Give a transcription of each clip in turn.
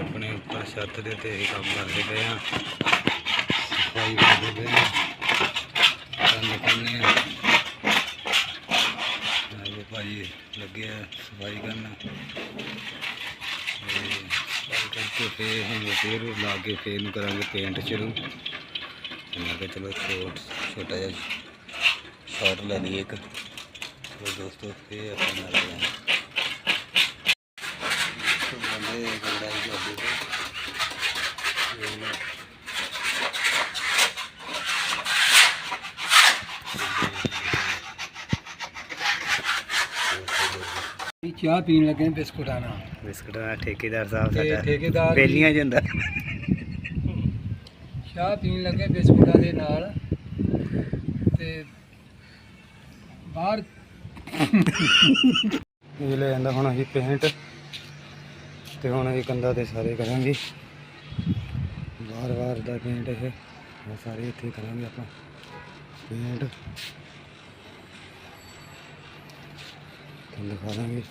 ਆਪਣੇ ਉੱਪਰ ਛੱਤ ਦੇ ਉੱਤੇ ਤੇ ਕੰਮ ਕਰਦੇ ਪਏ ਆ। ਸਫ਼ਾਈ ਕਰਦੇ ਪਏ ਆ। ਕੰਮ ਕਰਨੇ ਆ। ਆਏ ਭਾਈ ਲੱਗੇ ਆ ਸਫ਼ਾਈ ਕਰਨ। ਤੇ ਸਫ਼ਾਈ ਕਰਕੇ ਫੇਰ ਹੁਣ ਫੇਰ ਲਾ ਕੇ ਫੇਰ ਨੂੰ ਕਰਾਂਗੇ ਪੇਂਟ ਸ਼ੁਰੂ। ਮੈਂ ਕਿਹਾ ਚਲੋ ਛੋਟ ਛੋਟਾ ਜਿਹਾ ਸ਼ਾਟ ਲੈ ਲਈਏ ਇੱਕ। ਦੋਸਤੋ ਫੇਰ ਆਪਾਂ ਨਾਲ ਤੇ ਲਓ। ਚਾਹ ਪੀਣ ਲੱਗੇ ਹਾਂ ਬਿਸਕੁਟਾਂ ਨਾਲ। ਬਿਸਕੁਟਾਂ ਦਾ ਠੇਕੇਦਾਰ ਸਾਹਿਬ ਤੇ ਸਾਡਾ ਠੇਕੇਦਾਰ ਜੀ- ਪਹਿਲੀਆਂ ਜਾਂਦਾ ਚਾਹ ਪੀਣ ਲੱਗੇ ਬਿਸਕੁਟਾਂ ਦੇ ਨਾਲ। ਤੇ ਬਾਹਰ ਇਹ ਲੈ ਜਾਂਦਾ ਹੁਣ ਅਸੀਂ ਪੇਂਟ ਤੇ ਹੁਣ ਇਹ ਕੰਧਾਂ ਤੇ ਸਾਰੇ ਕਰਾਂਗੇ। ਵਾਰ ਵਾਰ ਦਾ ਪੇਂਟ ਇਹ। ਇਹ ਸਾਰੇ ਇੱਥੇ ਕਰਾਂਗੇ ਆਪਾਂ। ਪੇਂਟ ਤੁਹਾਨੂੰ ਦਿਖਾ ਦਾਂਗੇ।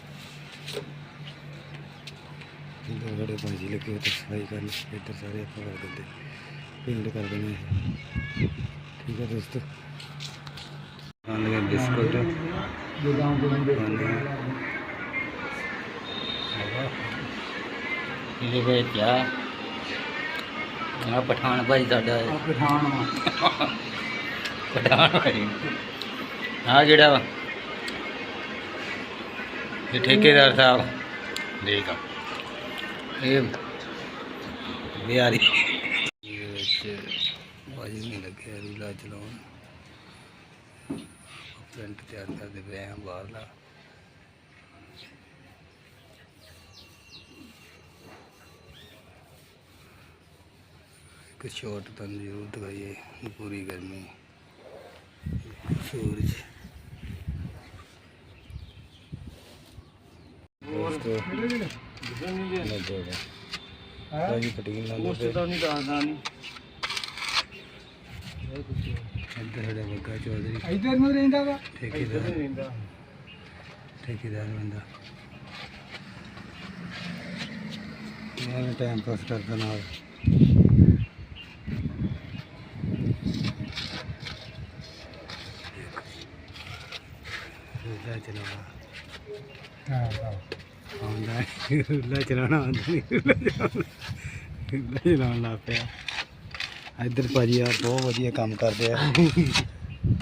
ਬੜੇ ਭਾਜੀ ਲੱਗੇ ਤੇ ਸਫ਼ਾਈ ਕਰਨ ਇੱਧਰ ਸਾਰੇ ਆਪਾਂ ਕਰ ਦਿੰਦੇ। ਪੇਂਟ ਕਰ ਦੇਣੇ ਇਹ। ਠੀਕ ਹੈ ਦੋਸਤੋ। ਆਂਦੇ ਬਿਸਕੁਟ। ਗੋਦਾਮ ਦੇ ਇਹਦੇ ਵਿੱਚ ਆ? ਆ ਪਠਾਨ ਭਾਈ ਸਾਡਾ ਆ ਪਠਾਨ ਵਾ। ਪਠਾਨ ਭਾਈ ਆ ਜਿਹੜਾ ਵਾ? ਇਹ ਠੇਕੇਦਾਰ ਸਾਹਿਬ। ਦੇਖ ਆ। ਇਹ ਬਿਹਾਰੀ। ਇਹ ਵਿੱਚ ਵਾਜੂ ਨਹੀਂ ਲੱਗਿਆ ਰੂਲਾ ਚਲਾਉਣ। ਪ੍ਰਿੰਟ ਤਿਆਰ ਕਰਦੇ ਪਏ ਆ ਬਾਹਰਲਾ। ਇੱਕ ਸ਼ੋਟ ਤੁਹਾਨੂੰ ਜ਼ਰੂਰ ਦਿਖਾਈਏ ਪੂਰੀ ਗਰਮੀ ਸੂਰਜ। ਲੱਗੇਗਾ ਸਾਰੀ ਫਟਿੰਗ ਨਾਲ ਨਹੀਂ ਦੱਸਦਾ ਨਹੀਂ ਇੱਧਰ ਸਾਡਾ ਬੱਗਾ ਚੌਧਰੀ। ਇਧਰ ਨੂੰ ਰਹਿੰਦਾ ਵਾ। ਠੇਕੇਦਾਰ। ਰਹਿੰਦਾ। ਠੇਕੇਦਾਰ ਬੰਦਾ। ਇਹਨਾਂ ਟਾਈਮ ਪਾਸ ਕਰਦਾ ਨਾਲ। ਰੁੱਲਾ ਚਲਾਉਣਾ ਆਉਂਦਾ ਹੈ। ਰੁੱਲਾ ਚਲਾਉਣਾ ਆਉਂਦਾ ਨਹੀਂ ਰੁੱਲਾ ਚਲਾਉਣਾ ਰੁੱਲਾ ਚਲਾਉਣ ਲੱਗ ਪਿਆ ਇੱਧਰ ਭਾਜੀ ਆ ਬਹੁਤ ਵਧੀਆ ਕੰਮ ਕਰਦੇ ਆ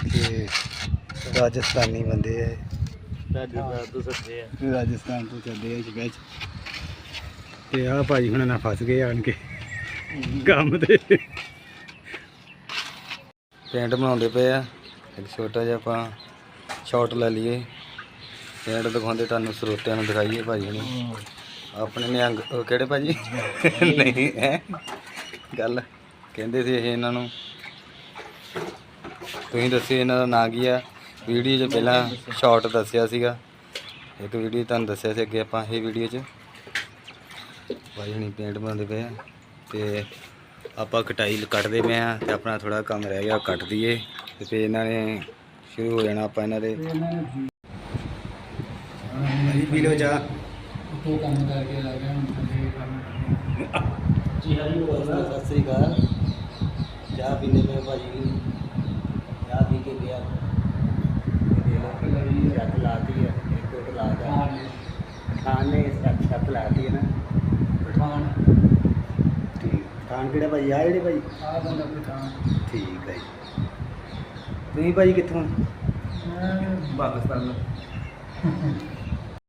ਤੇ ਰਾਜਸਥਾਨੀ ਬੰਦੇ ਆ। ਰਾਜਸਥਾਨ ਤੋਂ ਸੱਦੇ ਆ ਰਾਜਸਥਾਨ ਤੋਂ ਚੱਲਦੇ ਆ ਸ਼ਿਕਾਇਤ ਤੇ ਆ ਭਾਜੀ ਹੁਣ ਨਾ ਫਸ ਗਏ ਆਣ ਕੇ। ਕੰਮ ਤੇ। ਪੇਂਟ ਬਣਾਉਂਦੇ ਪਏ ਆ। ਇੱਕ ਛੋਟਾ ਜਿਹਾ ਆਪਾਂ ਸ਼ਾਟ ਲੈ ਲਈਏ। ਪੇਂਟ ਦਿਖਾਉਂਦੇ ਤੁਹਾਨੂੰ, ਸਰੋਤਿਆਂ ਨੂੰ ਦਿਖਾਈਏ ਭਾਜੀ ਨੂੰ ਆਪਣੇ ਨਿਹੰਗ ਉਹ ਕਿਹੜੇ ਭਾਜੀ? ਨਹੀਂ, ਹੈ? ਗੱਲ ਕਹਿੰਦੇ ਸੀ ਇਹ ਇਹਨਾਂ ਨੂੰ। ਤੁਸੀਂ ਦੱਸਿਓ ਇਹਨਾਂ ਦਾ ਨਾਂ ਕੀ ਆ? ਵੀਡੀਓ 'ਚ ਪਹਿਲਾਂ ਸ਼ਾਰਟ ਦੱਸਿਆ ਸੀਗਾ। ਇੱਕ ਵੀਡੀਓ ਤੁਹਾਨੂੰ ਦੱਸਿਆ ਸੀ ਅੱਗੇ ਆਪਾਂ, ਇਹ ਵੀਡੀਓ 'ਚ। ਭਾਈ ਹੁਣੀ ਪੇਂਟ ਬਣਾਉਂਦੇ ਪਏ ਆ ਤੇ ਆਪਾਂ ਕਟਾਈ ਕੱਟਦੇ ਪਏ ਆ ਤੇ ਆਪਣਾ ਥੋੜਾ ਕੰਮ ਰਹਿ ਗਿਆ, ਉਹ ਕੱਟ ਦਈਏ। ਤੇ ਫਿਰ ਇਹਨਾਂ ਨੇ ਸ਼ੁਰੂ ਹੋ ਜਾਣਾ ਆਪਾਂ ਇਹਨਾਂ ਦੇ। ਇਹਨਾਂ ਨੇ ਭਾਈ ਪੀ ਲਓ ਜਾ ਉੱਤੋਂ ਕੰਮ ਕਰਕੇ ਆ ਗਿਆ ਹੁਣ ਥੱਲੇ ਕੰਮ ਕਰਨਾ। ਜੀ ਹਰੀ ਸਤਿ ਸ੍ਰੀ ਅਕਾਲ। ਚਾਹ ਪੀਂਦੇ ਪਏ ਭਾਜੀ ਚਾਹ ਪੀ ਕੇ ਗਿਆ। ਛੱਤ ਲਾਤੀ ਹੈ ਇੱਕ ਟੁੱਟ ਲਾਤਾ ਪਠਾਨ। ਖਾਨ ਨੇ ਛੱਤ ਛੱਤ ਲਾਤੀ ਹੈ ਨਾ। ਪਠਾਨ। ਠੀਕ। ਖਾਨ ਕਿਹੜਾ ਭਾਈ ਆ ਜਿਹੜੇ ਭਾਈ ਆ ਬੰਦਾ ਪਠਾਨ। ਠੀਕ ਹੈ ਜੀ। ਤੁਸੀਂ ਭਾਜੀ ਕਿੱਥੋਂ? ਮੈਂ ਪਾਕਿਸਤਾਨ।